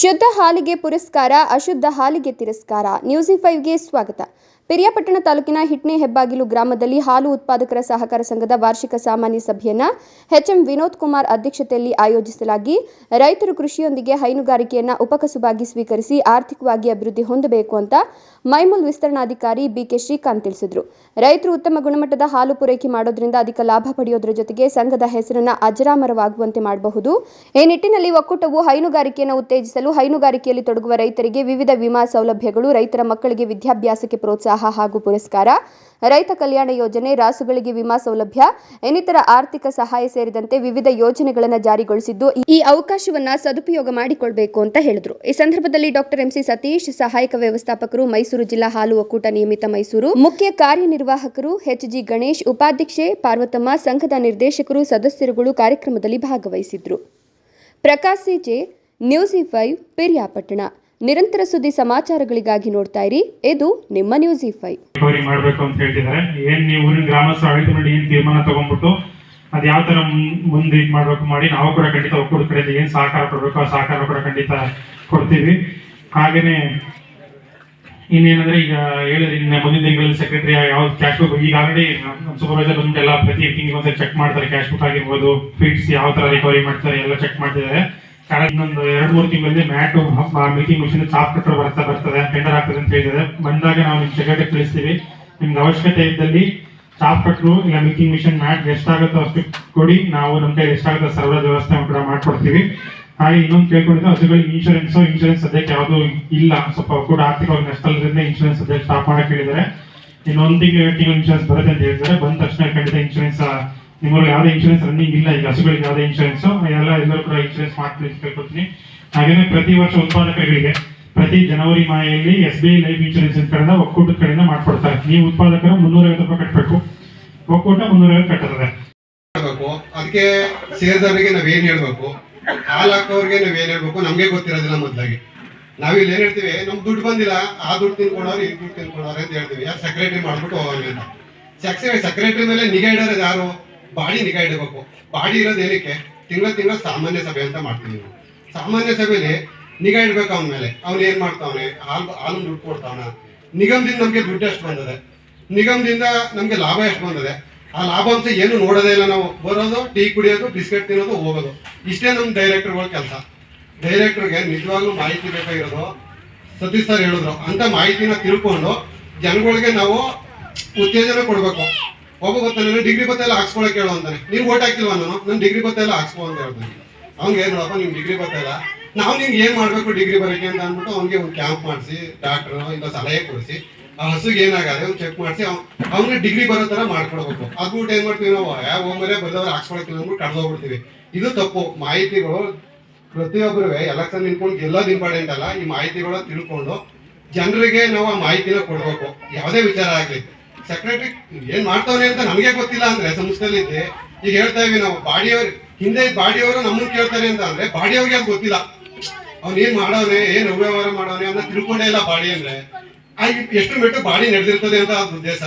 ಶುದ್ಧ ಹಾಲಿಗೆ ಪುರಸ್ಕಾರ ಅಶುದ್ಧ ಹಾಲಿಗೆ ತಿರಸ್ಕಾರ. ನ್ಯೂಸಿ ಫೈವ್ಗೆ ಸ್ವಾಗತ. ಪಿರಿಯಾಪಟ್ಟಣ ತಾಲೂಕಿನ ಹಿಟ್ನೆ ಹೆಬ್ಬಾಗಿಲು ಗ್ರಾಮದಲ್ಲಿ ಹಾಲು ಉತ್ಪಾದಕರ ಸಹಕಾರ ಸಂಘದ ವಾರ್ಷಿಕ ಸಾಮಾನ್ಯ ಸಭೆಯನ್ನ ಎಚ್ಎಂ ವಿನೋದ್ ಕುಮಾರ್ ಅಧ್ಯಕ್ಷತೆಯಲ್ಲಿ ಆಯೋಜಿಸಲಾಗಿ ರೈತರು ಕೃಷಿಯೊಂದಿಗೆ ಹೈನುಗಾರಿಕೆಯನ್ನ ಉಪಕಸುಬಾಗಿ ಸ್ವೀಕರಿಸಿ ಆರ್ಥಿಕವಾಗಿ ಅಭಿವೃದ್ಧಿ ಹೊಂದಬೇಕು ಅಂತ ಮೈಮೂಲ್ ವಿಸ್ತರಣಾಧಿಕಾರಿ ಬಿಕೆ ಶ್ರೀಕಾಂತ್ ತಿಳಿಸಿದರು. ರೈತರು ಉತ್ತಮ ಗುಣಮಟ್ಟದ ಹಾಲು ಪೂರೈಕೆ ಮಾಡೋದ್ರಿಂದ ಅಧಿಕ ಲಾಭ ಪಡೆಯೋದ್ರ ಜೊತೆಗೆ ಸಂಘದ ಹೆಸರನ್ನ ಅಜರಾಮರವಾಗುವಂತೆ ಮಾಡಬಹುದು. ಈ ನಿಟ್ಟಿನಲ್ಲಿ ಒಕ್ಕೂಟವು ಹೈನುಗಾರಿಕೆಯನ್ನು ಉತ್ತೇಜಿಸಲು ಹೈನುಗಾರಿಕೆಯಲ್ಲಿ ತೊಡಗುವ ರೈತರಿಗೆ ವಿವಿಧ ವಿಮಾ ಸೌಲಭ್ಯಗಳು ರೈತರ ಮಕ್ಕಳಿಗೆ ವಿದ್ಯಾಭ್ಯಾಸಕ್ಕೆ ಪ್ರೋತ್ಸಾಹ ಹಾಗೂ ಪುರಸ್ಕಾರ, ರೈತ ಕಲ್ಯಾಣ ಯೋಜನೆ, ರಾಸುಗಳಿಗೆ ವಿಮಾ ಸೌಲಭ್ಯ, ಇನ್ನಿತರ ಆರ್ಥಿಕ ಸಹಾಯ ಸೇರಿದಂತೆ ವಿವಿಧ ಯೋಜನೆಗಳನ್ನು ಜಾರಿಗೊಳಿಸಿದ್ದು ಈ ಅವಕಾಶವನ್ನ ಸದುಪಯೋಗ ಮಾಡಿಕೊಳ್ಬೇಕು ಅಂತ ಹೇಳಿದರು. ಈ ಸಂದರ್ಭದಲ್ಲಿ ಡಾಕ್ಟರ್ ಎಂಸಿ ಸತೀಶ್, ಸಹಾಯಕ ವ್ಯವಸ್ಥಾಪಕರು, ಮೈಸೂರು ಜಿಲ್ಲಾ ಹಾಲು ಒಕ್ಕೂಟ ನಿಯಮಿತ ಮೈಸೂರು, ಮುಖ್ಯ ಕಾರ್ಯನಿರ್ವಾಹಕರು ಎಚ್ಜಿ ಗಣೇಶ್, ಉಪಾಧ್ಯಕ್ಷೆ ಪಾರ್ವತಮ್ಮ, ಸಂಘದ ನಿರ್ದೇಶಕರು, ಸದಸ್ಯರುಗಳು ಕಾರ್ಯಕ್ರಮದಲ್ಲಿ ಭಾಗವಹಿಸಿದ್ರು. Prakash CJ news five, Piriyapatna. ನಿರಂತರ ಸುದ್ದಿ ಸಮಾಚಾರಗಳಿಗಾಗಿ ನೋಡ್ತಾ ಇರಿ. ಇದು ನಿಮ್ಮ ನ್ಯೂಸ್ ರಿಕವರಿ ಮಾಡಬೇಕು ಅಂತ ಹೇಳ್ತಿದ್ದಾರೆ. ಏನ್ ನೀವು ಊರಿನ ಗ್ರಾಮಸ್ಥರು ಆಡಳಿತ ಮಾಡಿ ಏನ್ ತೀರ್ಮಾನ ತಗೊಂಡ್ಬಿಟ್ಟು ಅದ್ ಯಾವ ತರ ಮುಂದೆ ಇದ್ ಮಾಡ್ಬೇಕು ಮಾಡಿ, ನಾವು ಕೂಡ ಖಂಡಿತ ಒಕ್ಕೂಟ ಕಡೆಯಿಂದ ಏನ್ ಸಹಕಾರ ಕೊಡ್ಬೇಕು, ಆ ಸಹಕಾರ ಕೂಡ ಖಂಡಿತ ಕೊಡ್ತೀವಿ. ಹಾಗೇನೆ ಇನ್ನೇನಂದ್ರೆ ಈಗ ಹೇಳಿದ್ರೆ ಇನ್ನ ಮುಂದಿನ ತಿಂಗಳಲ್ಲಿ ಸೆಕ್ರೆಟರಿ ಯಾವ್ದು ಕ್ಯಾಶ್ ಬುಕ್ ಈಗ ಆಲ್ರೆಡಿ ಸೂಪರ್ವೈಸರ್ ಬಂದು ಎಲ್ಲ ಪ್ರತಿ ತಿಂಗಳಿಗೆ ಒಂದ್ಸರಿ ಚೆಕ್ ಮಾಡ್ತಾರೆ ಕ್ಯಾಶ್ ಬುಕ್ ಆಗಿರ್ಬೋದು ಫೀಡ್ಸ್ ಯಾವ ತರ ರಿಕವರಿ ಮಾಡ್ತಾರೆ, ಎಲ್ಲ ಚೆಕ್ ಮಾಡ್ತಿದ್ದಾರೆ. ಕಳೆದ ಇನ್ನೊಂದು ಎರಡು ಮೂರು ತಿಂಗಳಲ್ಲಿ mat milking machine soft cutter ಬರ್ತಾ ಬರ್ತದೆ ಟೆಂಡರ್ ಆಗ್ತದೆ ಅಂತ ಹೇಳಿದ್ದಾರೆ. ಬಂದಾಗ ನಾವು ನಿಮ್ ಸೆಕ್ರೆಟರಿ ತಿಳಿಸ್ತೀವಿ. ನಿಮ್ಗೆ ಅವಶ್ಯಕತೆ ಇದ್ದಲ್ಲಿ ಚಾಪ್ ಕಟ್ರು ಇಲ್ಲ ಮಿಲ್ಕಿಂಗ್ ಮಿಷಿನ್ ಮ್ಯಾಟ್ ಎಷ್ಟಾಗುತ್ತೋ ಅಷ್ಟು ಕೊಡಿ. ನಾವು ನಮ್ಮ ಕೈ ಎಷ್ಟಾಗುತ್ತೋ ಸರಬರಾಜು ವ್ಯವಸ್ಥೆ ಕೂಡ ಮಾಡ್ಕೊಡ್ತೀವಿ. ಹಾಗೆ ಇನ್ನೊಂದು ಕೇಳ್ಕೊಂಡಿದ್ದು ಹಸುಗಳಿಗೆ ಇನ್ಶೂರೆನ್ಸ್ ಇನ್ಶೂರೆನ್ಸ್ ಸದ್ಯಕ್ಕೆ ಯಾವುದು ಇಲ್ಲ. ಸ್ವಲ್ಪ ಕೂಡ ಆರ್ಥಿಕವಾಗಿ ನಷ್ಟ ಅಲ್ಲದ್ರಿಂದ ಇನ್ಶೂರೆನ್ಸ್ ಸದ್ಯಕ್ಕೆ ಸ್ಟಾಪ್ ಮಾಡಕ್ಕೆ ಹೇಳಿದ್ದಾರೆ. ಇನ್ನೊಂದಿಗೆ ತಿಂಗಳು ಇನ್ಶೂರೆನ್ಸ್ ಬರುತ್ತೆ ಅಂತ ಹೇಳಿದ್ದಾರೆ. ಬಂದ ತಕ್ಷಣ ಖಂಡಿತ ಇನ್ಶೂರೆನ್ಸ್ ನಿಮ್ಮಲ್ಲಿ ಯಾವುದೇ ಇನ್ಶೂರೆನ್ಸ್ ರನ್ನಿಂಗ್ ಇಲ್ಲ, ಈಗ ಹಸುಗಳಿಗೆ ಯಾವುದೇ ಇನ್ಶೂರೆನ್ಸ್ ಎಲ್ಲ ಎಲ್ಲರೂ ಕೂಡ ಇನ್ಶೂರೆನ್ಸ್ ಮಾಡ್ತೀನಿ ಅಂತ ಕೇಳ್ಕೊತೀನಿ ಹಾಗೇನೆ ಪ್ರತಿ ವರ್ಷ ಉತ್ಪಾದಕರಿಗೆ, ಪ್ರತಿ ಜನವರಿ ಮಾಯಲ್ಲಿ S B I life insurance ಕಡೆಯಿಂದ ಒಕ್ಕೂಟದ ಕಡೆಯಿಂದ ಮಾಡ್ಕೊಡ್ತಾರೆ. ನೀವು ಉತ್ಪಾದಕರು ಮುನ್ನೂರೈವತ್ತು ರೂಪಾಯಿ ಕಟ್ಟಬೇಕು ಒಕ್ಕೂಟ ಮುನ್ನೂರೈವತ್ತು ಕಟ್ಟುತ್ತದೆ ಅದಕ್ಕೆ ಸೇರಿದವರಿಗೆ ನಾವೇನ್ ಹೇಳ್ಬೇಕು? ಹಾಲು ಹಾಕೋರಿಗೆ ನಾವೇನ್ ಹೇಳ್ಬೇಕು? ನಮಗೆ ಗೊತ್ತಿರೋದಿಲ್ಲ ಮೊದ್ಲಾಗಿ. ನಾವಿಲ್ಲಿ ಏನ್ ಹೇಳ್ತೀವಿ? ನಮ್ಗೆ ದುಡ್ಡು ಬಂದಿಲ್ಲ. ಆ ದುಡ್ಡು ತಿನ್ಕೊಡೋರು ಈ ದುಡ್ಡು ತಿನ್ಕೊಡೋರು ಅಂತ ಹೇಳ್ತೀವಿ. ಯಾರು ಸೆಕ್ರೆಟರಿ ಮಾಡ್ಬಿಟ್ಟು ಹೋಗೋದಿಲ್ಲ ಸೆಕ್ರೆಟರಿ ಮೇಲೆ ನಿಗಾ ಇಡೋರು ಯಾರು? ಬಾಡಿ ನಿಗಾ ಇಡಬೇಕು. ಬಾಡಿ ಇರೋದು ಏನಕ್ಕೆ ತಿಂಗಳ ತಿಂಗಳ ಸಾಮಾನ್ಯ ಸಭೆ ಅಂತ ಮಾಡ್ತೀವಿ ನಾವು. ಸಾಮಾನ್ಯ ಸಭೆಯಲ್ಲಿ ನಿಗಾ ಇಡ್ಬೇಕು ಅವನ ಮೇಲೆ. ಅವ್ನು ಏನ್ ಮಾಡ್ತಾವನೆ? ಹಾಲು ಹಾಲು ದುಡ್ಡು ಕೊಡ್ತಾವನ? ನಿಗಮದಿಂದ ನಮ್ಗೆ ದುಡ್ಡು ಎಷ್ಟು ಬಂದದೆ? ನಿಗಮದಿಂದ ನಮ್ಗೆ ಲಾಭ ಎಷ್ಟು ಬಂದದೆ? ಆ ಲಾಭಾಂಶ ಏನು ನೋಡೋದೇ ಇಲ್ಲ ನಾವು. ಬರೋದು, ಟೀ ಕುಡಿಯೋದು, ಬಿಸ್ಕೆಟ್ ತಿನ್ನೋದು, ಹೋಗೋದು. ಇಷ್ಟೇ ನಮ್ಮ ಡೈರೆಕ್ಟರ್ಗಳ ಕೆಲಸ. ಡೈರೆಕ್ಟರ್ಗೆ ನಿಜವಾಗ್ಲೂ ಮಾಹಿತಿ ಬೇಕಾಗಿರೋದು ಸತೀಶ್ ಸರ್ ಹೇಳಿದ್ರು. ಅಂತ ಮಾಹಿತಿನ ತಿಳ್ಕೊಂಡು ಜನಗಳಿಗೆ ನಾವು ಉತ್ತೇಜನ ಕೊಡ್ಬೇಕು. ಒಬ್ಬ ಗೊತ್ತಾನೆ ಡಿಗ್ರಿ ಪತ್ತೆ ಎಲ್ಲ ಹಾಕ್ಸ್ಕೊಳಕ್ ಹೇಳು ಅಂತಾನೆ ನೀವು ಓಟ್ ಹಾಕಿಲ್ವ ನಾನು? ನನ್ ಡಿಗ್ರಿ ಪತ್ತೆ ಎಲ್ಲ ಹಾಕ್ಸ್ಕೊ ಅಂತ ಹೇಳ್ತಾನೆ ಅವ್ನಿಗೆ ಏನ್ ನೋಡಪ್ಪ ನಿಮ್ ಡಿಗ್ರಿ ಗೊತ್ತಿಲ್ಲ ನಾವು ನಿಮ್ಗೆ ಏನ್ ಮಾಡ್ಬೇಕು ಡಿಗ್ರಿ ಬರಕ್ಕೆ ಅಂತ ಅಂದ್ಬಿಟ್ಟು ಅವ್ನಿಗೆ ಒಂದು ಕ್ಯಾಂಪ್ ಮಾಡಿಸಿ ಡಾಕ್ಟರ್ ಇಲ್ಲ ಸಲಹೆ ಕೊಡಿಸಿ, ಆ ಹಸುಗೆ ಏನಾಗದೆ ಅವ್ನು ಚೆಕ್ ಮಾಡಿಸಿ ಅವ್ನಿಗೆ ಡಿಗ್ರಿ ಬರೋ ತರ ಮಾಡ್ಕೊಡ್ಬೇಕು. ಅದ್ಬಿಟ್ಟು ಏನ್ ಮಾಡ್ತೀವಿ ನಾವು? ಯಾವ ಒಮ್ಮೆ ಬದಲಾವಣೆ ಹಾಕ್ಸ್ಕೊಳಕ್ಕಿಲ್ಲ ಅಂದ್ಬಿಟ್ಟು ಕಡ್ದೋಗ್ಬಿಡ್ತೀವಿ ಇದು ತಪ್ಪು. ಮಾಹಿತಿಗಳು ಪ್ರತಿಯೊಬ್ಬರು ಎಲೆಕ್ಷನ್ ನಿಂತ್ಕೊಂಡು ಗೆಲ್ಲೋದು ಇಂಪಾರ್ಟೆಂಟ್ ಅಲ್ಲ. ಈ ಮಾಹಿತಿಗಳ ತಿಳ್ಕೊಂಡು, ಜನರಿಗೆ ನಾವು ಆ ಮಾಹಿತಿನ ಕೊಡ್ಬೇಕು. ಯಾವುದೇ ವಿಚಾರ ಆಗ್ಲಿ. ಸೆಕ್ರೆಟರಿ ಏನ್ ಮಾಡ್ತಾವ್ರೆ ಅಂತ ನಮಗೆ ಗೊತ್ತಿಲ್ಲ ಅಂದ್ರೆ ಸಂಸ್ಥೆಯಲ್ಲಿ ಈಗ ಹೇಳ್ತಾ ಇವಿ ನಾವು, ಬಾಡಿಯವ್ರು, ಹಿಂದೆ ಬಾಡಿಯವರು ನಮ್ಮನ್ನು ಕೇಳ್ತಾರೆ ಅಂತ ಅಂದ್ರೆ ಬಾಡಿಯವ್ರಿಗೆ ಅದು ಗೊತ್ತಿಲ್ಲ. ಅವ್ನ್ ಏನ್ ಮಾಡೋನೆ ಏನ್ ಅವ್ಯವಹಾರ ಮಾಡೋನೆ ಅಂತ ತಿಳ್ಕೊಂಡೇ ಇಲ್ಲ ಬಾಡಿ ಅಂದ್ರೆ. ಆ ಎಷ್ಟು ಮೆಟ್ಟು ಬಾಡಿ ನಡೆದಿರ್ತದೆ ಅಂತ ಅದ್ ಉದ್ದೇಶ.